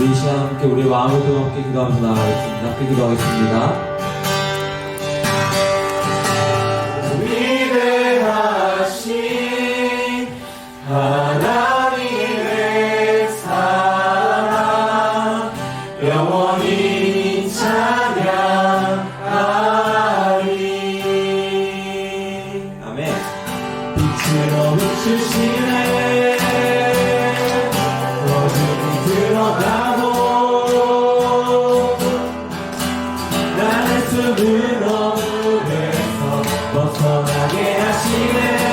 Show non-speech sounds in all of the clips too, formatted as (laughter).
우리 이 시간 함께 우리 마음을 좀 함께 나가겠습니다. 함께 기도하겠습니다. 하시네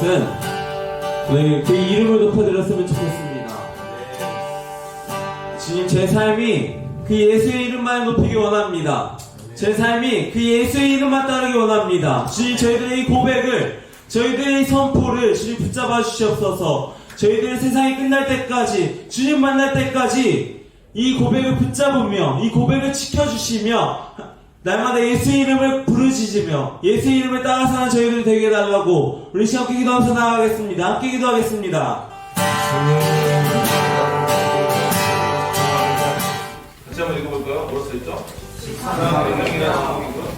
것은 우리 그 이름을 높여드렸으면 좋겠습니다 주님 제 삶이 그 예수의 이름만 높이기 원합니다. 제 삶이 그 예수의 이름만 따르기 원합니다. 주님 저희들의 이 고백을 저희들의 이 선포를 주님 붙잡아 주시옵소서. 저희들의 세상이 끝날 때까지 주님 만날 때까지 이 고백을 붙잡으며 이 고백을 지켜주시며 날마다 예수의 이름을 부르짖으며 예수의 이름을 따라 사는 저희들 되게 해달라고 우리 시간 함께 기도하면서 나아가겠습니다. 함께 기도하겠습니다. 같이 한번 읽어볼까요? 뭐로 써있죠? 제목이고요.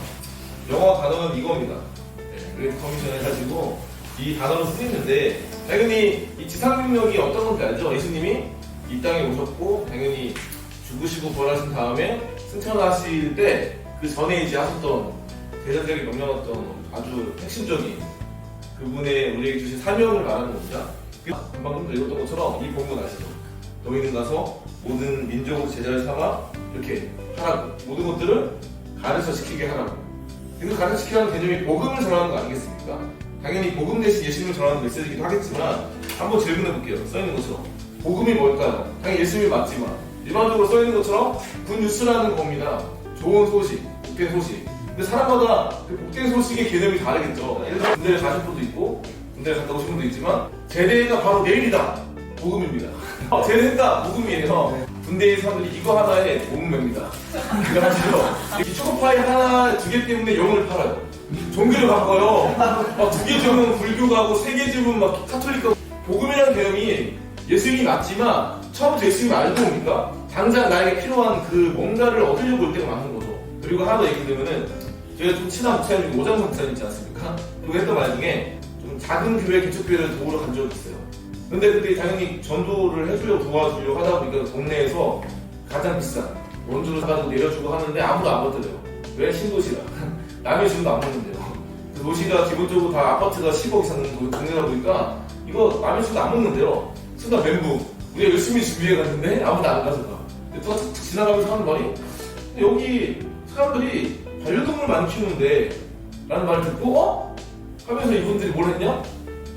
영어 단어는 이겁니다. 네, 그래서 커미션 해가지고 이 단어를 쓰는데 당연히 이 지상명령이 어떤 건지 알죠? 예수님이 이 땅에 오셨고 당연히 죽으시고 부활하신 다음에 승천하실 때 그 전에 이제 하셨던 대전적인 명령했던 아주 핵심적인 그분의 우리에게 주신 사명을 말하는 겁니다. 그 방금 읽었던 것처럼 이 본문 아시죠? 너희는 가서 모든 민족을 제자를 삼아 이렇게 하라고 모든 것들을 가르쳐 시키게 하라고 근데 가르쳐 시키라는 개념이 복음을 전하는 거 아니겠습니까? 당연히 복음 대신 예수님을 전하는 메시지이기도 하겠지만 한번 질문해 볼게요 써있는 것처럼 복음이 뭘까요? 당연히 예수님이 맞지만 일반적으로 써있는 것처럼 굿뉴스라는 겁니다 좋은 소식, 복된 소식. 근데 사람마다 그 복된 소식의 개념이 다르겠죠. 예를 들어 군대를 가신 분도 있고 군대를 갔다 오신 분도 있지만 제대가 바로 내일이다. 복음입니다. 어, 제대가 복음이에요. 군대의 사람들이 이거 하나에 복음입니다. 그래가지고 이 초코파이 하나 두 개 때문에 영혼을 팔아요. 종교를 바꿔요. 두개 주면 불교 가고 세 개 주면 막 카톨릭 가고. 복음이라는 개념이 예수님이 맞지만 처음부터 예수님이 알고 오니까 당장 나에게 필요한 그 뭔가를 얻으려고 올 때가 많은 거죠 그리고 하나 더 얘기 드리면은 저희가 좀 친한 목사님 오장선 목사님 있지 않습니까? 그거 했던 말 중에 좀 작은 교회 개척교회를 도우러 간 적이 있어요. 근데 그때 당연히 전도를 해주려고 도와주려고 하다 보니까 동네에서 가장 비싼 원주를 사가지고 내려주고 하는데 아무도 안 받더래요. 왜? 신도시라. (laughs) 남의 집도 안 먹는데요. 그 도시가 기본적으로 다 아파트가 10억 이상 되는 동네다 보니까 이거 남의 집도 안 먹는데요. 순간 멘붕. 우리가 열심히 준비해 갔는데 아무도 안 가져가. 툭툭 지나가면서 하는 말이 여기 사람들이 반려동물 많이 키우는데 라는 말을 듣고 어? 하면서 이분들이 뭘 했냐?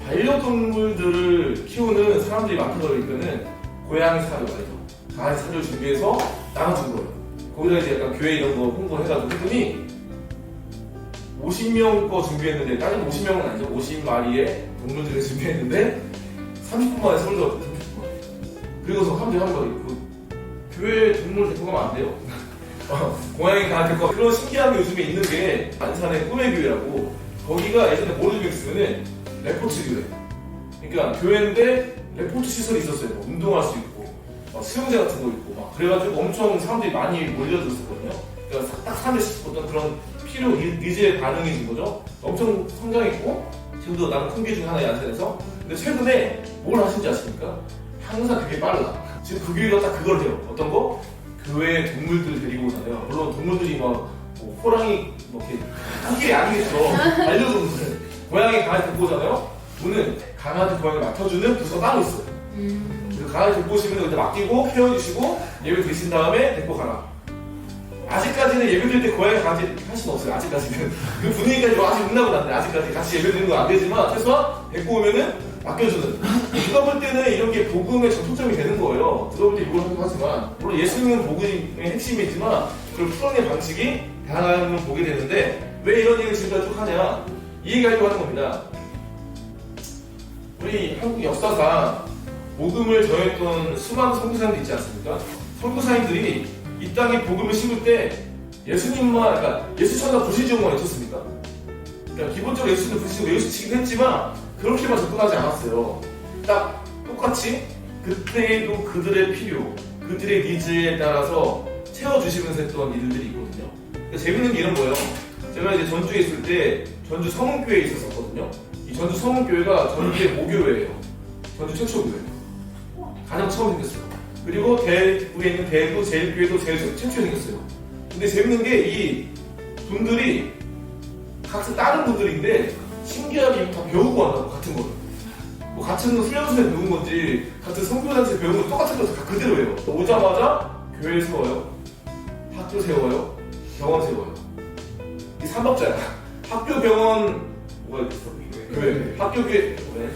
반려동물들을 키우는 사람들이 많다 그러니까는 고양이 사료 말이죠. 강아지 사료 준비해서 나눠준 거예요. 거기다 이제 약간 교회 이런 거 홍보해가지고 했더니 50명 거 준비했는데 다른 50명은 아니죠. 50마리의 동물들을 준비했는데 30분 만에 들어갔어요. 30분 만에. 그리고서 사람들이 한 거예요. 그 교회 동물 데리고 가면 안 돼요. 어, 고양이 다 데리고 가. 그런 신기한 게 요즘에 있는 게 안산의 꿈의 교회라고 거기가 예전에 유명했으면은 레포츠 교회. 그러니까 교회인데 레포츠 시설이 있었어요. 뭐 운동할 수 있고, 막 수영장 같은 거 있고, 막 그래가지고 엄청 사람들이 많이 몰려들었었거든요. 그러니까 딱 사람들이 어떤 그런 필요 니- 니즈의 반응이 준 거죠. 엄청 성장했고 지금도 나는 큰게 중에 하나의 안산에서. 근데 최근에 뭘 하신지 아십니까? 항상 그게 빨라. 지금 그 교회가 딱 그걸 해요. 어떤 거? 교회 동물들 데리고 오잖아요. 물론 동물들이 막 뭐 호랑이 뭐 이렇게 코끼리 아니겠죠. 반려동물. 고양이 강아지 데리고 오잖아요. 오늘 강아지 고양이 맡아주는 부서가 따로 있어요. 그 강아지 데리고 오시면 그때 맡기고 케어해주시고 예배 드신 다음에 데리고 가라. 아직까지는 예배 드릴 때 고양이 강아지 할 수는 없어요. 아직까지는 그 분위기가 좀 아직 끝나고 났는데 아직까지 같이 예배 드리는 건 안 되지만 최소한 데리고 오면은 맡겨주는. 누가 볼 때는 이런 게 복음의 전통점이 되는 거예요. 누가 볼 때 이걸 하기도 하지만 물론 예수님은 복음의 핵심이지만 그걸 풀어낸 방식이 걸 보게 되는데 왜 이런 얘기를 지금까지 쭉 하냐 이 얘기하려고 하는 겁니다. 우리 한국 역사상 복음을 전했던 수많은 선교사님들 있지 않습니까? 선교사님들이 이 땅에 복음을 심을 때 예수님만, 그러니까 예수 천사 불시지원만 있었습니까? 그러니까 기본적으로 예수는 불시지원 외치긴 했지만 그렇게만 접근하지 않았어요. 딱 똑같이 그때에도 그들의 필요, 그들의 니즈에 따라서 채워주시면서 했던 일들이 있거든요. 근데 재밌는 게 이런 거예요. 제가 이제 전주에 있을 때 전주 성흥교회에 있었었거든요. 이 전주 성흥교회가 전주의 모교회예요. 전주 최초 교회. 가장 처음 생겼어요. 그리고 대구에 있는 대구 제일교회도 제일 최- 최초에 생겼어요. 근데 재밌는 게 이 분들이 각자 다른 분들인데 신기하게 다 배우고 왔다고 같은 거를. 뭐 같은 훈련소에 배운 건지 같은 성교단체에서 배운 건 똑같은 거다 그대로예요. 오자마자 교회 세워요. 학교 세워요. 병원 세워요. 이 삼박자야. 학교 병원 뭐가 있어? 교회. 학교 교회. 네.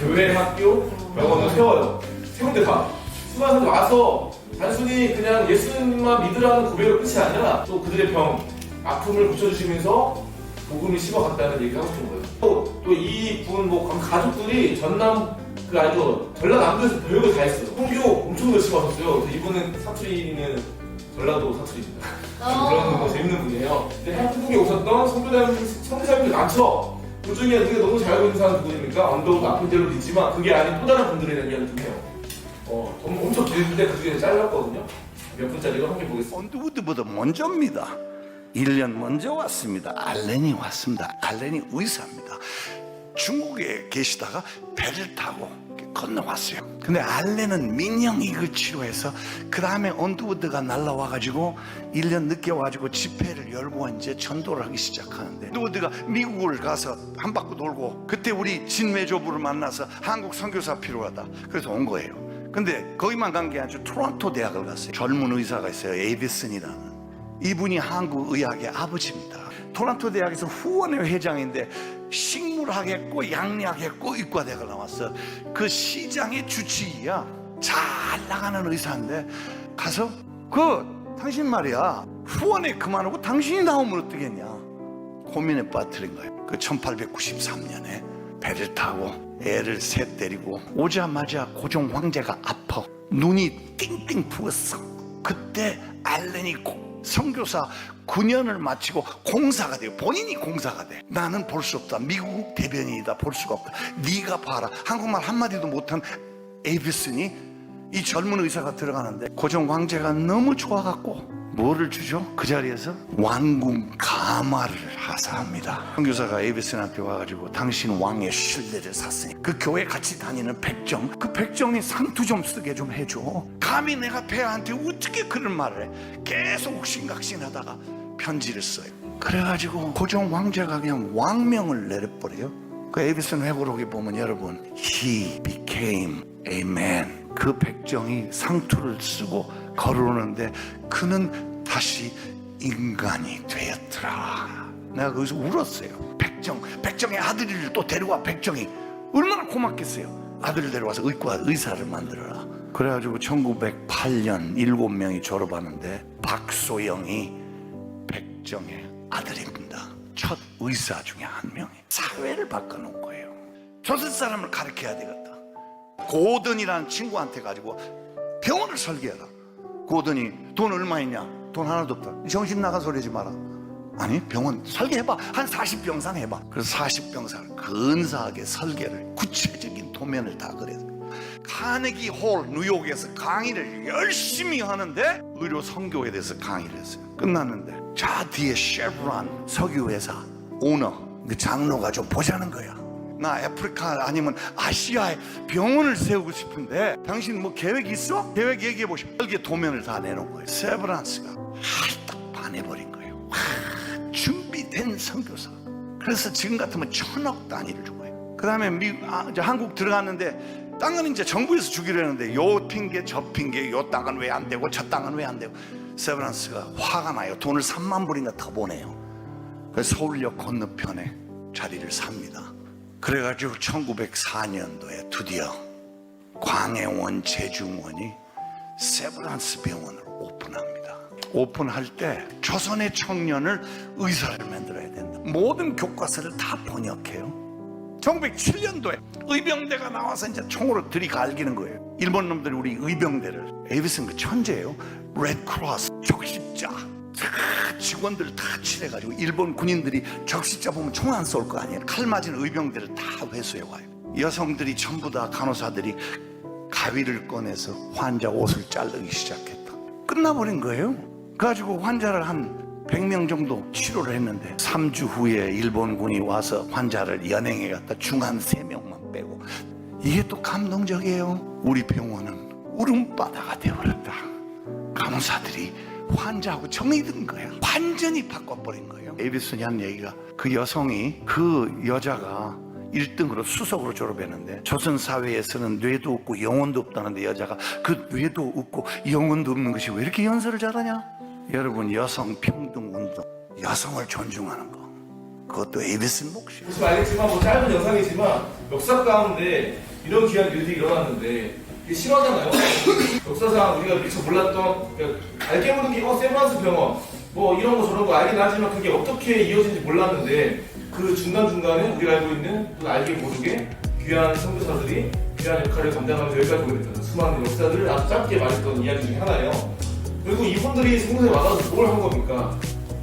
교회 학교 병원을 세워요. 세운데 다. 수많은 사람들 와서 단순히 그냥 예수님만 믿으라는 고백으로 끝이 아니라 또 그들의 병, 아픔을 고쳐주시면서 복음을 심어갔다는 얘기를 하고 싶은 거예요. 또이분 뭐 가족들이 전남 그 아니죠 전라남도에서 교육을 다 했어요. 성교 엄청 열심히 하셨어요. 그래서 이분은 사투리는 전라도 사투리입니다. (laughs) 그런 거 재밌는 분이에요. 근데 한국에 오셨던 선교사님, 선교사님들 많죠? 그 중에 우리가 너무 잘 알고 있는 사람 누구입니까? 언더우드 앞에 대로 있지만 그게 아닌 또 다른 분들에 대한 이야기 좀 해요. 어, 엄- 엄청 길는데 그 중에 잘랐거든요. 몇 분짜리가 함께 보겠습니다. 언더우드보다 먼저입니다. 1년 먼저 왔습니다. 알렌이 왔습니다. 알렌이 의사입니다. 중국에 계시다가 배를 타고 건너왔어요. 근데 알렌은 민영이익을 치료해서 그 다음에 언더우드가 날라와가지고 1년 늦게 와가지고 집회를 열고 이제 전도를 하기 시작하는데 언더우드가 미국을 가서 한 바퀴 돌고 그때 우리 진매조부를 만나서 한국 선교사 필요하다. 그래서 온 거예요. 근데 거기만 간 게 아니라 토론토 대학을 갔어요. 젊은 의사가 있어요. 에이비슨이라는. 이분이 한국 의학의 아버지입니다. 토론토 대학에서 후원회 회장인데 식물학했고 양리학했고 의과대학을 나왔어. 그 시장의 주치의야. 잘 나가는 의사인데 가서 그 당신 말이야 후원회 그만하고 당신이 나오면 어떻겠냐 고민에 빠뜨린 거예요. 그 1893년에 배를 타고 애를 셋 데리고 오자마자 고종 황제가 아파 눈이 띵띵 부었어. 그때 알렌이 고- 선교사 9년을 마치고 공사가 돼요. 본인이 공사가 돼. 나는 볼 수 없다. 미국 대변인이다. 볼 수가 없다. 네가 봐라. 한국말 한마디도 못한 에이비슨이 이 젊은 의사가 들어가는데 고종 황제가 너무 좋아갖고 뭐를 주죠? 그 자리에서 왕궁 가마를 하사합니다. 선교사가 에이비슨한테 와가지고 당신 왕의 신뢰를 샀으니 그 교회 같이 다니는 백정 그 백정이 상투 좀 쓰게 좀 해줘. 감히 내가 폐하한테 어떻게 그런 말을 해? 계속 옥신각신하다가 편지를 써요. 그래가지고 고종 황제가 그냥 왕명을 내려버려요. 그 에비슨 회고록에 보면 여러분 He became a man 그 백정이 상투를 쓰고 걸어오는데 그는 다시 인간이 되었더라 내가 거기서 울었어요 백정 백정의 아들을 또 데려와 백정이 얼마나 고맙겠어요 아들을 데려와서 의과 의사를 만들어라 그래가지고 1908년 7명이 졸업하는데 박소영이 백정의 아들입니다. 첫 의사 중에 한 명이 사회를 바꿔놓은 거예요. 조선 사람을 가르쳐야 되겠다. 고든이라는 친구한테 가지고 병원을 설계해라. 고든이 돈 얼마 있냐? 돈 하나도 없다. 정신 나간 소리 하지 마라. 아니 병원 설계해봐. 한 40병상 해봐. 그래서 40병상 근사하게 설계를 구체적인 도면을 다 그려서 카네기 홀 뉴욕에서 강의를 열심히 하는데 의료 선교에 대해서 강의를 했어요. 끝났는데 저 뒤에 쉐브론 석유회사 오너 그 장로가 좀 보자는 거야. 나 아프리카 아니면 아시아에 병원을 세우고 싶은데 당신 뭐 계획 있어? 계획 얘기해 보시오. 이게 도면을 다 내놓은 거예요. 세브란스가 할딱 반해버린 거예요. 선교사. 그래서 지금 같으면 천억 단위를 준 거예요. 그 다음에 미, 아, 한국 들어갔는데 땅은 이제 정부에서 주기로 했는데 요 핑계 저 핑계 요 땅은 왜 안 되고 저 땅은 왜 안 되고. 세브란스가 화가 나요. 돈을 3만 불인가 더 보내요. 그래서 서울역 건너편에 자리를 삽니다. 그래가지고 1904년도에 드디어 광해원 제중원이 세브란스 병원을 오픈합니다. 오픈할 때 조선의 청년을 의사를 만들어야 된다 모든 교과서를 다 번역해요 1907년도에 의병대가 나와서 이제 총으로 들이갈기는 거예요. 일본 놈들이 우리 의병대를 에이비슨 그 천재예요. 레드크로스 적십자 다 직원들 다 칠해가지고 일본 군인들이 적십자 보면 총 안 쏠 거 아니에요. 칼 맞은 의병대를 다 회수해 와요. 여성들이 전부 다 간호사들이 가위를 꺼내서 환자 옷을 자르기 시작했다. 끝나버린 거예요. 그래가지고 환자를 한 100명 정도 치료를 했는데 3주 후에 일본군이 와서 환자를 연행해 갔다 중한 3명만 빼고 이게 또 감동적이에요. 우리 병원은 울음바다가 되어버렸다. 간호사들이 환자하고 정이 든 거야. 완전히 바꿔버린 거예요. 에비슨이 한 얘기가 그 여성이 그 여자가 1등으로 수석으로 졸업했는데 조선 사회에서는 뇌도 없고 영혼도 없다는데 여자가 그 뇌도 없고 영혼도 없는 것이 왜 이렇게 연설을 잘하냐? 여러분 여성 운동, 여성을 존중하는 거 그것도 에비슨 몫이에요. 보시면 알겠지만 뭐 짧은 영상이지만 역사 가운데 이런 귀한 일들이 일어났는데 이게 실화잖아요. (coughs) 역사상 우리가 미처 몰랐던 그러니까 알게 모르는 게 어, 세브란스 병원 뭐 이런 거 저런 거 알긴 하지만 그게 어떻게 이어진지 몰랐는데 그 중간 중간에 우리가 알고 있는 또 알게 모르게 귀한 선교사들이 귀한 역할을 감당하면서 여기까지 오게 됐다는 수많은 역사들을 아주 짧게 말했던 이야기 중에 하나예요. 그리고 이분들이 성도에 와서 뭘 한 겁니까?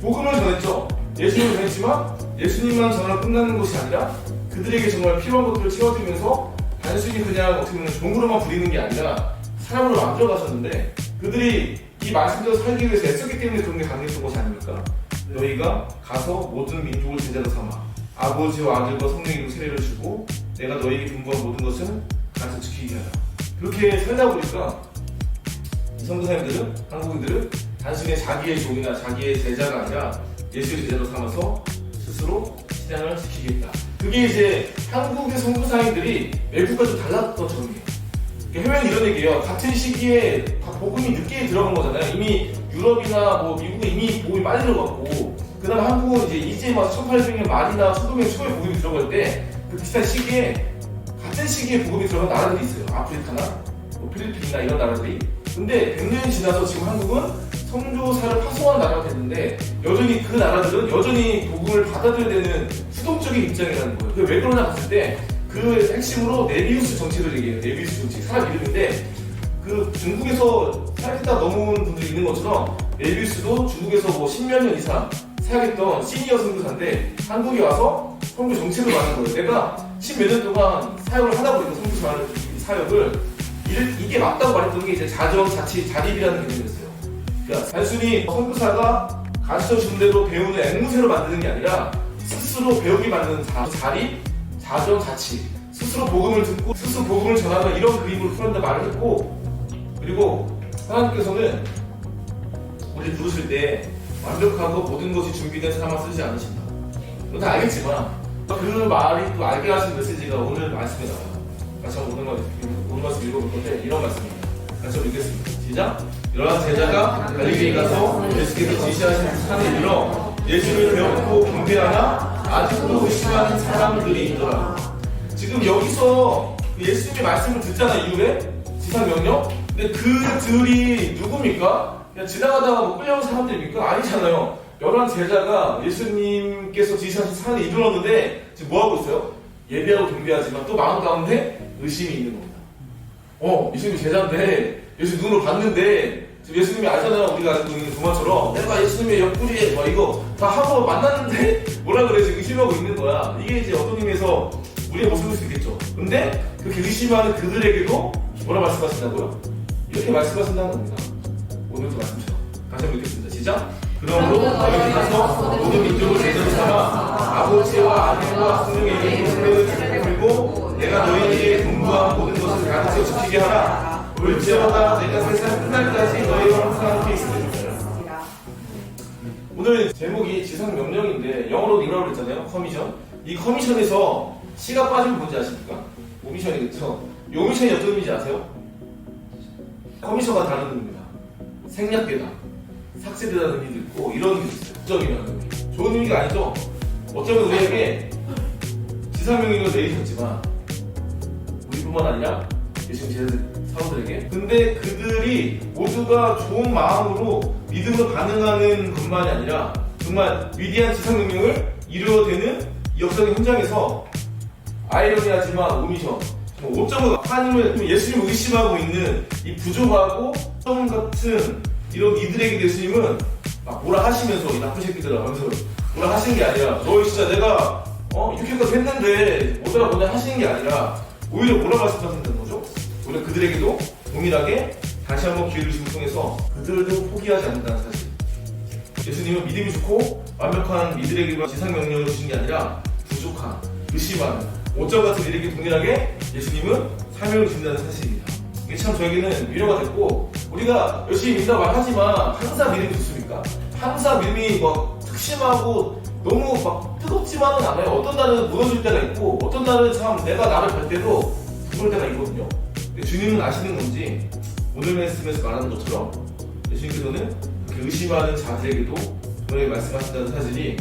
복음을 전했죠. 예수님을 전했지만 예수님만 전하고 끝나는 것이 아니라 그들에게 정말 필요한 것들을 채워주면서 단순히 그냥 어떻게 보면 종으로만 부리는 게 아니라 사람으로 만들어 가셨는데 그들이 이 말씀대로 살기 위해서 애썼기 때문에 그런 게 가능했던 것이 아닙니까? 너희가 가서 모든 민족을 제자로 삼아 아버지와 아들과 성령으로 세례를 주고 내가 너희에게 분부한 모든 것을 가르쳐 지키게 하라. 그렇게 살다 보니까 이 선교사님들은 한국인들은 단순히 자기의 종이나 자기의 제자가 아니라 예수의 제자로 삼아서 스스로 신앙을 지키겠다. 그게 이제 한국의 선교사님들이 외국과 좀 달랐던 점이에요. 그러니까 해외는 이런 얘기예요. 같은 시기에 다 복음이 늦게 들어간 거잖아요. 이미 유럽이나 뭐 미국은 이미 복음이 빨리 들어갔고, 그 다음에 한국은 이제 이제 막 1800년 말이나 1900년 초에 복음이 들어갈 때, 그 비슷한 시기에, 같은 시기에 복음이 들어간 나라들이 있어요. 아프리카나, 뭐 필리핀이나 이런 나라들이. 근데 100년이 지나서 지금 한국은 성조사를 파송한 나라가 됐는데, 여전히 그 나라들은 여전히 복음을 받아들여야 되는 수동적인 입장이라는 거예요. 왜 그러나 봤을 때, 그 핵심으로 네비우스 정책을 얘기해요. 네비우스 정책. 사람 이름인데 그 중국에서 사역했다 넘어온 분들이 있는 것처럼 네비우스도 중국에서 뭐 십몇 년 이상 사역했던 시니어 선교사인데 한국에 와서 선교 정책을 말하는 거예요. 내가 십몇 년 동안 사역을 하다 보니까 선교 사- 사역을 일- 이게 맞다고 말했던 게 이제 자정, 자치, 자립이라는 개념이었어요. 그러니까 단순히 선교사가 가르쳐 준 대로 배우는 앵무새로 만드는 게 아니라 스스로 배우기 만드는 자, 자립, 자정, 자치 스스로 복음을 듣고 스스로 복음을 전하는 이런 그림으로 풀었다 말을 했고 그리고 하나님께서는 우리 부르실 때 완벽하고 모든 것이 준비된 사람만 쓰지 않으신다. 다 알겠지만 그 말이 또 알게 하신 메시지가 오늘 말씀에 나와요. 같이 한번 오늘 말씀, 오늘 말씀 읽어볼 건데 이런 말씀입니다 같이 한번 읽겠습니다 시작 이러한 제자가 갈릴리에 가서 예수께서 지시하신 산에 이르러 예수를 배웠고 경배하나 아직도 의심하는 사람들이 있더라. 지금 여기서 예수님의 말씀을 듣잖아 이후에 지상 명령. 근데 그들이 누굽니까? 그냥 지나가다가 뭐 끌려온 사람들입니까? 아니잖아요. 열한 제자가 예수님께서 지시하신 산에 이르렀는데 지금 뭐 하고 있어요? 예배하고 경배하지만 또 마음 가운데 의심이 있는 겁니다. 어, 예수님이 제자인데 예수 눈으로 봤는데 지금 예수님이 알잖아요. 우리가 알고 있는 동화처럼 내가 예수님의 옆구리에 뭐 이거 다 하고 만났는데 뭐라 그래 지금 의심하고 있는 거야. 이게 이제 어떤 의미에서 우리의 모습일 수 있겠죠. 근데 그렇게 의심하는 그들에게도 뭐라 말씀하신다고요? 이렇게 말씀하신다는 겁니다. 오늘도 말씀처럼 다시 한번 읽겠습니다. 시작. 그러므로 너희는 가서 모든 민족을 제자로 삼아 아버지와 아들과 성령의 이름으로 세례를 주고 내가 너희에게 공부한 모든 것을 가르쳐 지키게 하라. 올지어다 내가 세상 끝날까지 너희와 항상 함께 있으리라. 오늘 제목이 지상 명령인데 영어로 이라고 그랬잖아요. 커미션. 이 커미션에서 시가 빠지면 뭔지 아십니까? 오미션이겠죠. 이 오미션이 어떤 의미인지 아세요? 커미션과 다른 의미입니다. 생략되다, 삭제되다는 의미도 있고 이런 의미도 있어요. 부정이라는 의미. 좋은 의미가 아니죠. 어쩌면 우리에게 지상명령을 내리셨지만 뿐만 아니라 예수님 제자 사도들에게. 근데 그들이 모두가 좋은 마음으로 믿음으로 반응하는 것만이 아니라 정말 위대한 지상명령을 이루어내는 이 역사의 현장에서 아이러니하지만 오미션 정말 오점을 하나님을 예수님을 의심하고 있는 이 부족하고 점 같은 이런 이들에게 예수님은 막 뭐라 하시면서 이 나쁜 새끼들아 하면서 뭐라 하시는 게 아니라 너 진짜 내가 어 이렇게까지 했는데 뭐더라 뭐냐 하시는 게 아니라 오히려 뭐라 말씀하신다는 거죠? 오히려 그들에게도 동일하게 다시 한번 기회를 주심을 통해서 그들도 포기하지 않는다는 사실 예수님은 믿음이 좋고 완벽한 이들에게만 지상 명령을 주신 게 아니라 부족한, 의심하는, 오점 같은 이에게 동일하게 예수님은 사명을 주신다는 사실입니다. 이게 참 저에게는 위로가 됐고 우리가 열심히 믿다 말하지만 항상 믿음이 좋습니까? 항상 믿음이 막 특심하고 너무 막 뜨겁지만은 않아요. 어떤 날은 무너질 때가 있고 어떤 날은 참 내가 나를 갈 때도 그럴 때가 있거든요. 주님은 아시는 건지 오늘 말씀에서 말하는 것처럼 예수님께서는 그 의심하는 자들에게도 분명히 말씀하신다는 사실이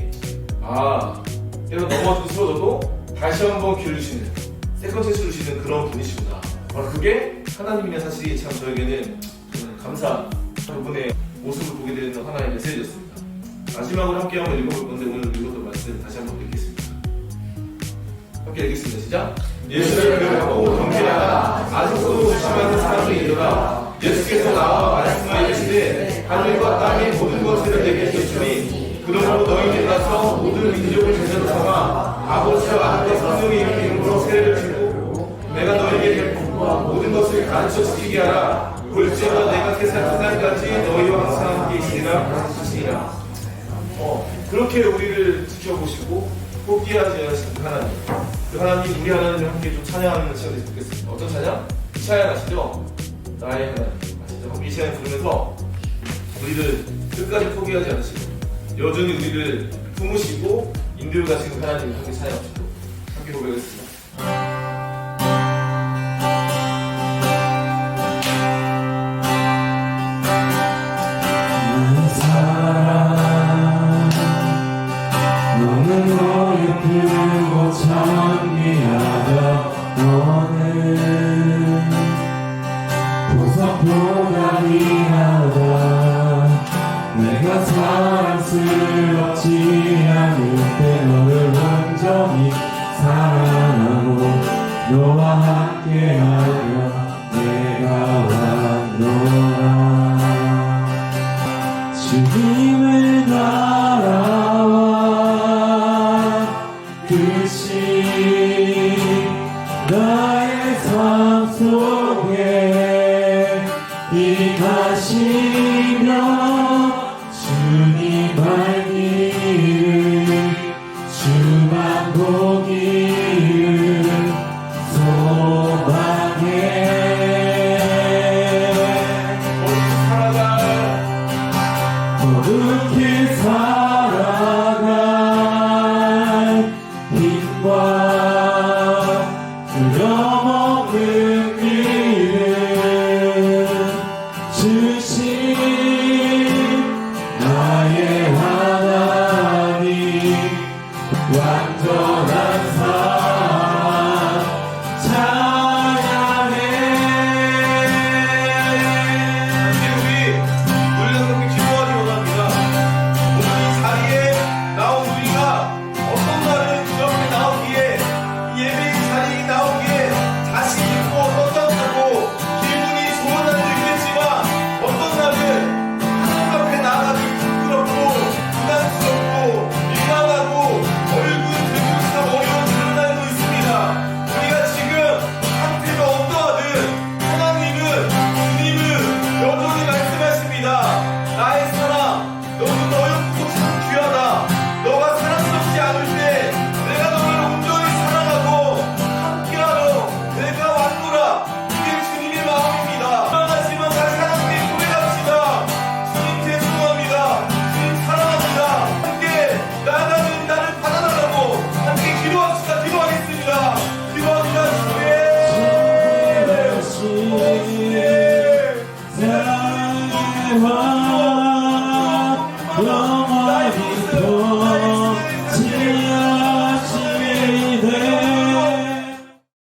아 때로 넘어지고 쓰러져도 다시 한번 기회를 주시는 세컨 찬스를 주시는 그런 분이시구나 바로 그게 하나님이라는 사실이 참 저에게는 감사 그분의 모습을 보게 되는 하나의 메시지였습니다 마지막으로 함께 한번 읽어볼 건데 오늘 읽었던 말씀 다시 한번 읽겠습니다. 함께 읽겠습니다. 시작. 예수를 배우고 경계하라 아직도 의심하는 사람이 있노라 예수께서 나와 말씀하여 계시되 하늘과 땅의 모든 것을 내게 주시니 그러므로 너희는 가서 모든 민족을 제자로 삼아 아버지와 아들과 성령의 이름으로 세례를 주고 내가 너희에게 모든 것을 가르쳐 지키게 하라. 볼지어다 내가 세상 끝날까지 너희와 항상 함께 있으리라 하시니라 어, 그렇게 우리를 지켜보시고 포기하지 않으신 그 하나님 그 하나님 우리 하나님을 함께 좀 찬양하는 시간이 됐으면 좋겠습니다 어떤 찬양? 이 찬양 아시죠? 나의 하나님 아시죠? 함께 이 시간 부르면서 우리를 끝까지 포기하지 않으시고 여전히 우리를 품으시고 인도해 가시는 하나님을 함께 찬양합시다 함께 고백하겠습니다